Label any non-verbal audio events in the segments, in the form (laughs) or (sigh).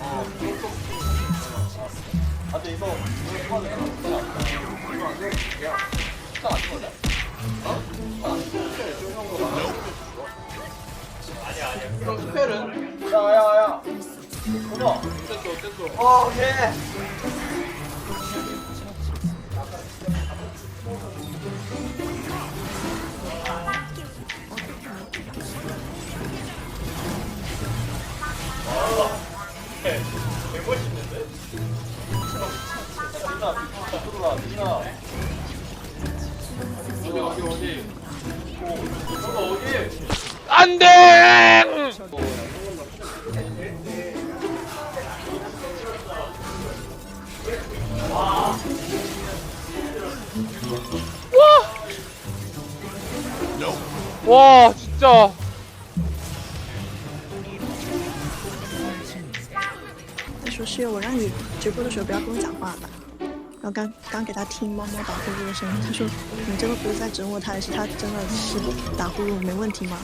어, 그것도. 아, 근데 이거. 이거 어? 됐어. 어, 예. 어디? 안 돼! 와! 와 진짜 他说是我让你直播的时候不要跟我讲话的。然后刚刚给他听猫猫打呼噜的声音，他说你真的不是在整我台戏，他真的是打呼噜没问题吗？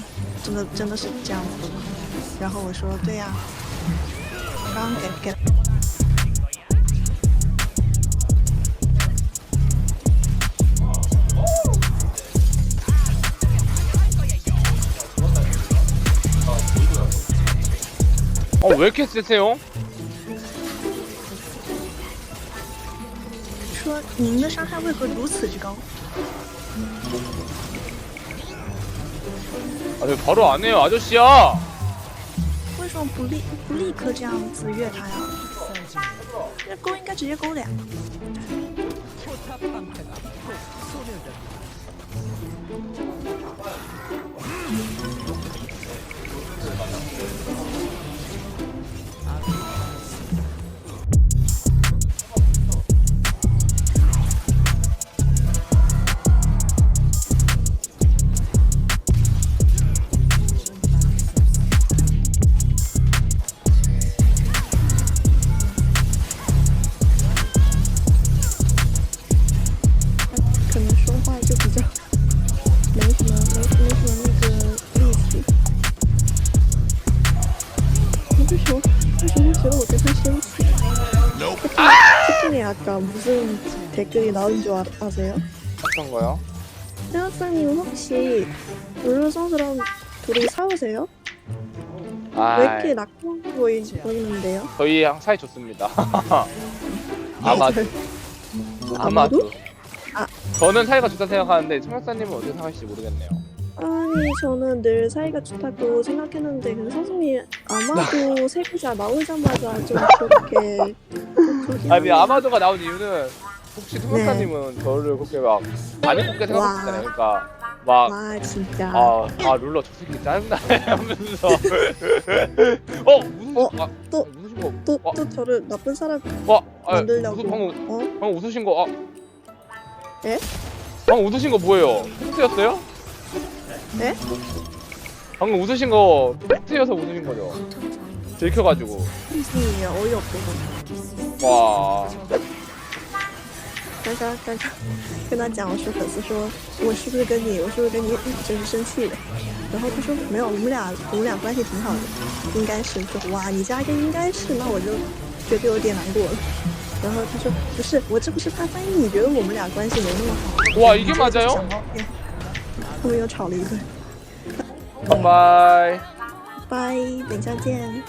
真的真的是这样子吗？然后我说对呀、刚刚给给。 어 왜 이렇게 세세요? 说您的伤害为何如此之高？ 아 왜 바로 안 해요 아저씨야 为什么不立不立刻这样子越他呀？这勾应该直接勾的呀。 채팅이 아까 무슨 댓글이 나온 줄 아, 아세요? 어떤 거요? 태학사님 혹시 블루 선수랑 둘이 싸우세요? 왜아 이렇게 낙동 보이, 보이는데요? 저희 항 사이 좋습니다 (laughs) 아마도 아마도 아. 저는 사이가 좋다 생각하는데 청약사님은 어떻게 생각하실지 모르겠네요 아니 저는 늘 사이가 좋다고 생각했는데 근데 선생님 아마도 (laughs) 세 글자 나오자마자 좀 그렇게 아니 아마도가 나온 이유는 혹시 청약사님은 저를 그렇게 막안 예쁘게 생각하셨잖아요 그러니까 막 와 진짜 아, 아 룰러 저 새끼 짜증나네 (laughs) 하면서 (laughs) 어 무슨 어, 아, 또- 무슨 거 또, 와. 또 저를 나쁜 사람 와 아, 만들려고 무슨 방금 어? 방금 웃으신 거 아. 예? 방금 웃으신 거 뭐예요? 팩트였어요? 예? 방금 웃으신 거 팩트여서 웃으신 거죠? 들켜가지고 무슨 일이야 어이없어서 哇，刚刚刚刚跟他讲，我说粉丝说我是不是跟你，我是不是跟你就是生气了？然后他说没有，我们俩我们俩关系挺好的，应该是。我说哇，你加一个应该是，那我就觉得有点难过了。然后他说不是，我这不是怕万一你觉得我们俩关系没那么好。 와 이게 맞아요? 想到哎后面又吵了一顿， 바이. 拜，等一下见。